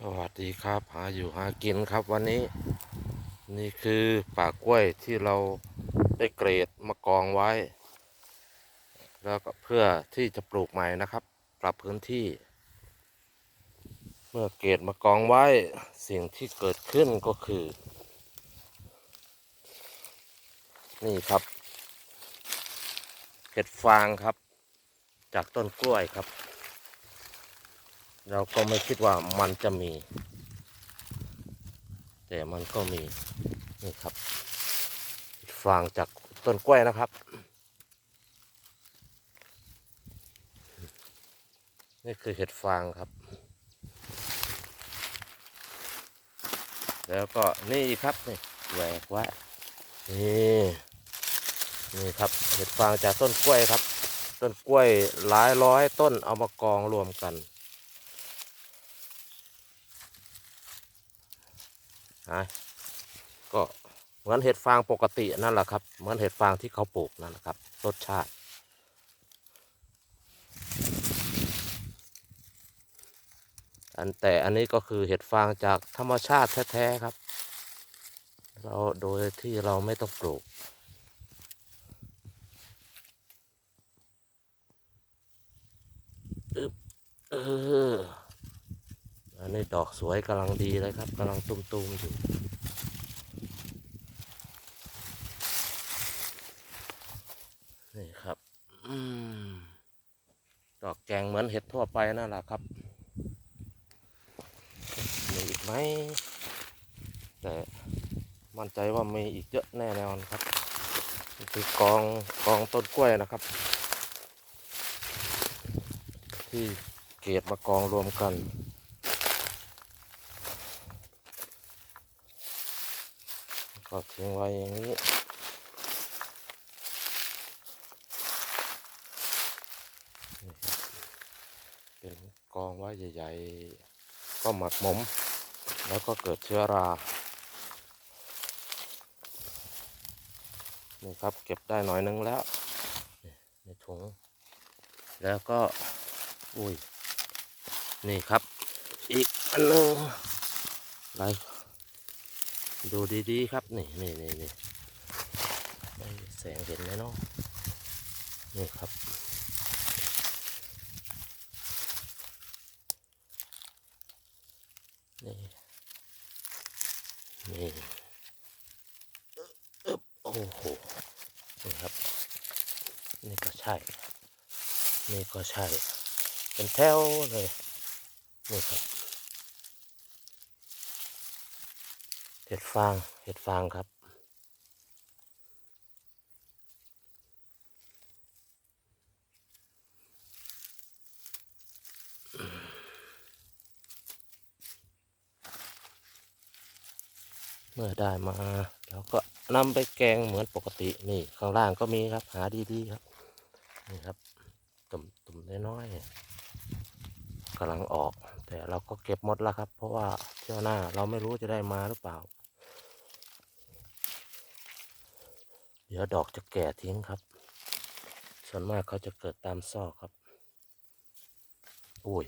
สวัสดีครับ หาอยู่หากินครับวันนี้ นี่คือป่ากล้วยที่เราได้เกรดมากองไว้ แล้วก็เพื่อที่จะปลูกใหม่นะครับ ปรับพื้นที่ เมื่อเกรดมากองไว้สิ่งที่เกิดขึ้นก็คือ นี่ครับเห็ดฟางครับ จากต้นกล้วยครับ เราก็ไม่คิดว่ามันจะมี แต่มันก็มี นี่ครับฟางจากต้นกล้วยนะครับ นี่คือเห็ดฟางครับ แล้วก็นี่ครับนี่แหวกไว้นี่นี่ครับเห็ดฟางจากต้นกล้วยครับ ต้นกล้วยหลายร้อยต้นเอามากองรวมกัน นะก็เหมือนเห็ดฟางปกตินั่นแหละครับ เหมือนเห็ดฟางที่เขาปลูกนั่นแหละครับ รสชาติ อันแต่อันนี้ก็คือเห็ดฟางจากธรรมชาติแท้ๆครับ เราโดยที่เราไม่ต้องปลูกเออ อันนี้ดอกสวยกำลังดีเลยครับกำลังตุ้มๆอยู่นี่ครับอดอกแกงเหมือนเห็ดทั่วไปนั่นแหละครับมีอีกไหมแต่มั่นใจว่ามีอีกเยอะแน่นอนครับคือกองกองต้นกล้วยนะครับ ที่เกตมากองรวมกัน ก็ทิ้งไว้อย่างนี้นี่ครับเป็นกองไว้ใหญ่ ๆ ก็หมักหมม แล้วก็เกิดเชื้อรา นี่ครับเก็บได้หน่อยนึงแล้ว ในถุง แล้วก็ อุ้ย นี่ครับ อีกอันหนึงไร ดูดีๆครับนี่นี่นี่นี่แสงเห็นไหมเนาะนี่ครับ นี่นี่อึ๊บโอ้โหนี่ครับ นี่ก็ใช่ นี่ก็ใช่ เป็นแถวเลยนี่ครับ ห็ดฟาง เห็ดฟางครับ เมื่อได้มาเราก็นำไปแกงเหมือนปกตินี่ข้างล่างก็มีครับ หาดีๆครับ นี่ครับ ตุ่มตุ่มน้อยๆกำลังออก แต่เราก็เก็บหมดแล้วครับ เพราะว่าเที่ยวหน้าเราไม่รู้จะได้มาหรือเปล่า ดี๋ยวดอกจะแก่ทิ้งครับ ส่วนมากเขาจะเกิดตามซอกครับ อุ้ย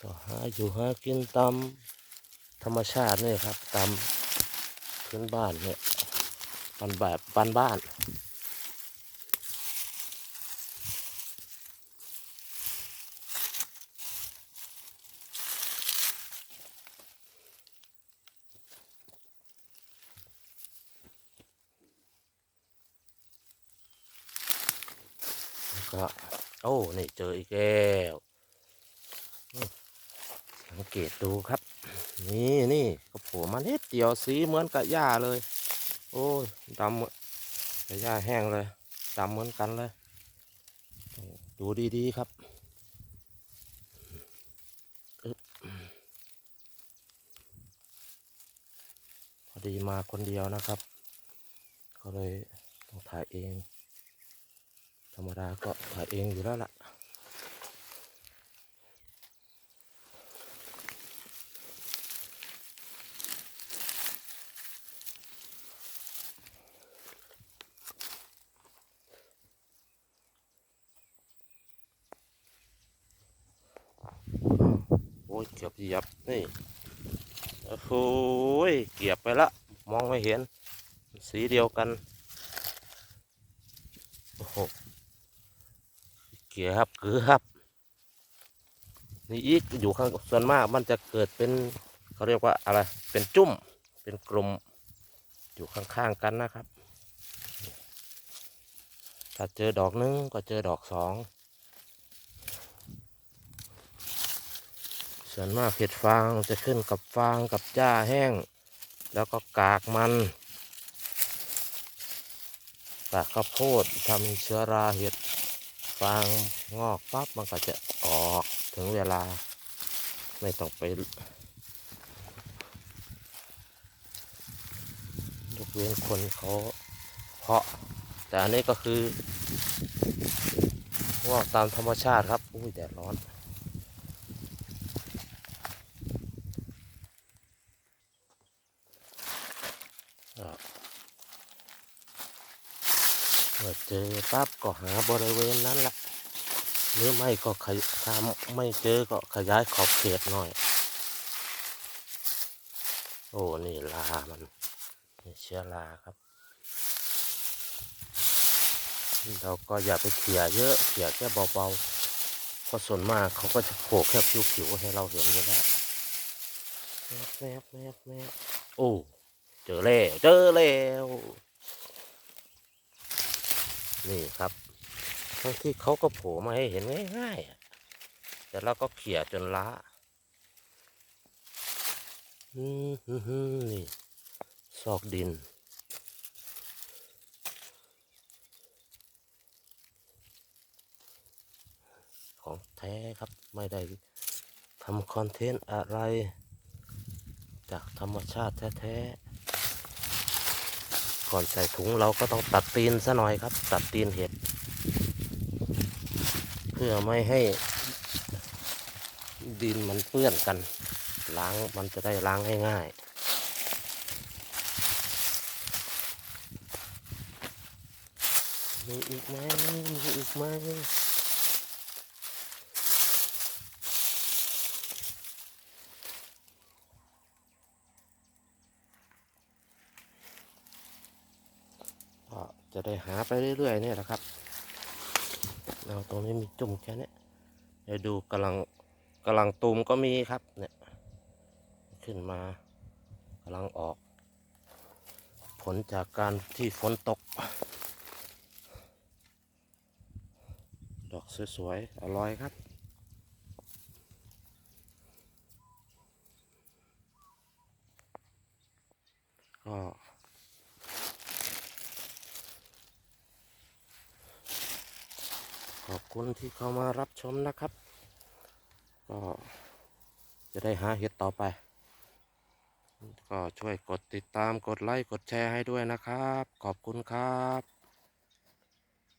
ก็หาอยู่หากินตามธรรมชาตินี่ครับ ตามพื้นบ้านเนี่ยบ้านแบบบ้านบ้านแล้ ก็โอ้ นี่เจออีกแล้วสังเกตดูครับ นี่นี่ก็โผล่มานิดเดียวสีเหมือนกับหญ้าเลย โอ้ยดำเหมือนกับหญ้าแห้งเลยดำเหมือนกันเลย ดูดีๆครับพอดีมาคนเดียวนะครับ ก็เลยต้องถ่ายเอง รมดาก็ถ่ายเองอยู่แล้วล่ะโอ้ยเกือบเหยียบนี่โอ้โหเกือบไปละ มองไม่เห็น สีเดียวกัน กียบเกือบนี่อีกอยู่ข้างส่วนมากมันจะเกิดเป็นเขาเรียกว่าอะไรเป็นจุ่มเป็นกลุ่มอยู่ข้างๆกันนะครับ ถ้าเจอดอกหนึงก็เจอดอกสองส่วนมากเห็ดฟางจะขึ้นกับฟางกับหญ้าแห้ง แล้วก็กากมันกากข้าวโพดทำเชื้อราเห็ด ฟางงอกปั๊บมันก็จะออกถึงเวลา ไม่ต้องไปยกเว้นคนเขาเพาะ แต่อันนี้ก็คืองอกตามธรรมชาติครับ อุ้ยแดดร้อน อเจอปั๊บก็หาบริเวณนั้นละหรือไม่ก็ขยถ้าไม่เจอก็ขยายขอบเขตหน่อย โอ้ นี่ลามันนี่เชื้อราครับ เราก็อย่าไปเขี่ยเยอะเขี่ยแค่เบาๆเพราะส่วนมากเขาก็จะโผล่แค่ผิวๆให้เราเห็นอยู่แล้วแมบแมบแมบแมบโอ้ เจอแล้ว เจอแล้ว นี่ครับบางที่เขาก็โผล่มาให้เห็นง่ายๆแต่เราก็เขี่ยจนล้าอืมนี่ซอกดิน ของแท้ครับไม่ได้ทำคอนเทนต์อะไร จากธรรมชาติแท้ๆ ก่อนใส่ถุงเราก็ต้องตัดตีนซะหน่อยครับ ตัดตีนเห็ด เพื่อไม่ให้ดินมันเปื้อนกัน ล้างมันจะได้ล้างง่ายๆมีอีกไหมมีอีกไหมก็ จะได้หาไปเรื่อยๆเนี่ยแหละครับ เราตรงนี้มีจุ่มแค่นี้เดี๋ยวดูกำลังกำลังตูมก็มีครับเนี่ย ขึ้นมากำลังออก ผลจากการที่ฝนตก ดอกสวยๆ อร่อยครับก็ ขอบคุณที่เข้ามารับชมนะครับ ก็จะได้หาเห็ดต่อไป ก็ช่วยกดติดตามกดไลค์กดแชร์ให้ด้วยนะครับ ขอบคุณครับ